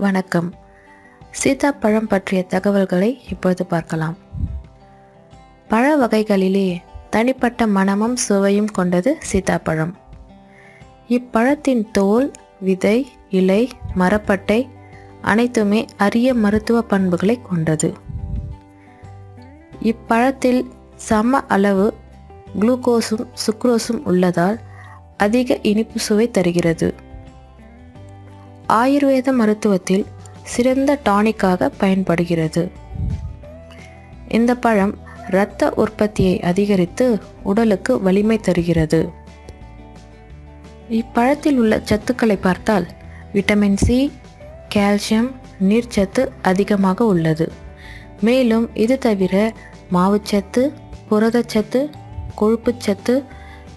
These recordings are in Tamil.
வணக்கம். சீதாப்பழம் பற்றிய தகவல்களை இப்பொழுது பார்க்கலாம். பழ வகைகளிலே தனிப்பட்ட மணமும் சுவையும் கொண்டது சீதாப்பழம். இப்பழத்தின் தோல் விதை இலை மரப்பட்டை அனைத்துமே அரிய மருத்துவ பண்புகளை கொண்டது. இப்பழத்தில் சம அளவு குளுக்கோஸும் சுக்ரோஸும் உள்ளதால் அதிக இனிப்பு சுவை தருகிறது. ஆயுர்வேத மருத்துவத்தில் சிறந்த டானிக்காக பயன்படுகிறது. இந்த பழம் இரத்த உற்பத்தியை அதிகரித்து உடலுக்கு வலிமை தருகிறது. இப்பழத்தில் உள்ள சத்துக்களை பார்த்தால் விட்டமின் சி கால்சியம் நீர்ச்சத்து அதிகமாக உள்ளது. மேலும் இது தவிர மாவுச்சத்து புரதச்சத்து கொழுப்புச்சத்து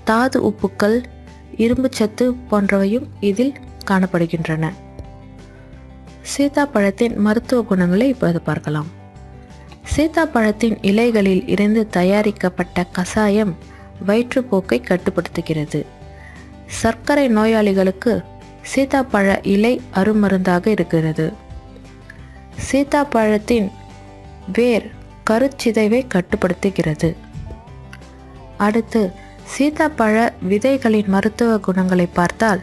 தாது உப்புக்கள் இரும்புச்சத்து போன்றவையும் இதில் காணப்படுகின்றன. சீதாப்பழத்தின் மருத்துவ குணங்களை இப்போது பார்க்கலாம். சீதாப்பழத்தின் இலைகளில் இருந்து தயாரிக்கப்பட்ட கசாயம் வயிற்றுப்போக்கை கட்டுப்படுத்துகிறது. சர்க்கரை நோயாளிகளுக்கு சீதாப்பழ இலை அருமருந்தாக இருக்கிறது. சீதாப்பழத்தின் வேர் கருச்சிதைவை கட்டுப்படுத்துகிறது. அடுத்து சீதாப்பழ விதைகளின் மருத்துவ குணங்களை பார்த்தால்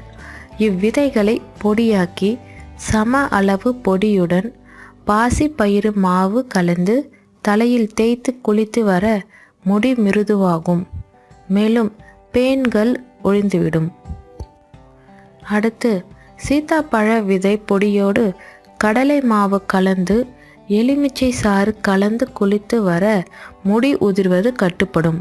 இவ்விதைகளை பொடியாக்கி சம அளவு பொடியுடன் பாசி பயிறு மாவு கலந்து தலையில் தேய்த்து குளித்து வர முடி மிருதுவாகும். மேலும் பேன்கள் ஒழிந்துவிடும். அடுத்து சீதாப்பழ விதை பொடியோடு கடலை மாவு கலந்து எலுமிச்சை சாறு கலந்து குளித்து வர முடி உதிர்வது கட்டுப்படும்.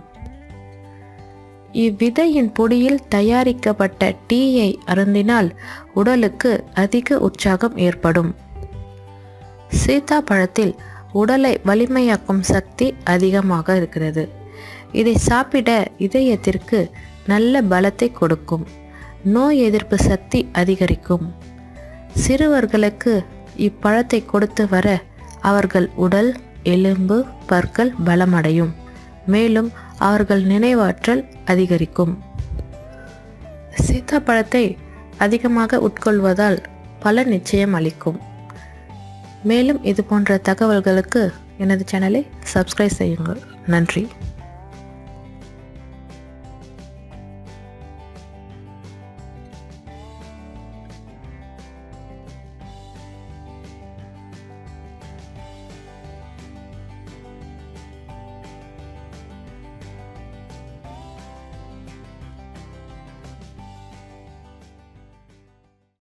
இவ்விதையின் பொடியில் தயாரிக்கப்பட்ட டீயை அருந்தினால் உடலுக்கு அதிக உற்சாகம் ஏற்படும். சீதாப்பழத்தில் உடலை வலிமையாக்கும் சக்தி அதிகமாக இருக்கிறது. இதை சாப்பிட இதயத்திற்கு நல்ல பலத்தை கொடுக்கும். நோய் எதிர்ப்பு சக்தி அதிகரிக்கும். சிறுவர்களுக்கு இப்பழத்தை கொடுத்து வர அவர்கள் உடல் எலும்பு பற்கள் பலமடையும். மேலும் அவர்கள் நினைவாற்றல் அதிகரிக்கும். சீத்தாப்பழத்தை அதிகமாக உட்கொள்வதால் பல நிச்சயம் அளிக்கும். மேலும் இது போன்ற தகவல்களுக்கு எனது சேனலை சப்ஸ்கிரைப் செய்யுங்கள். நன்றி.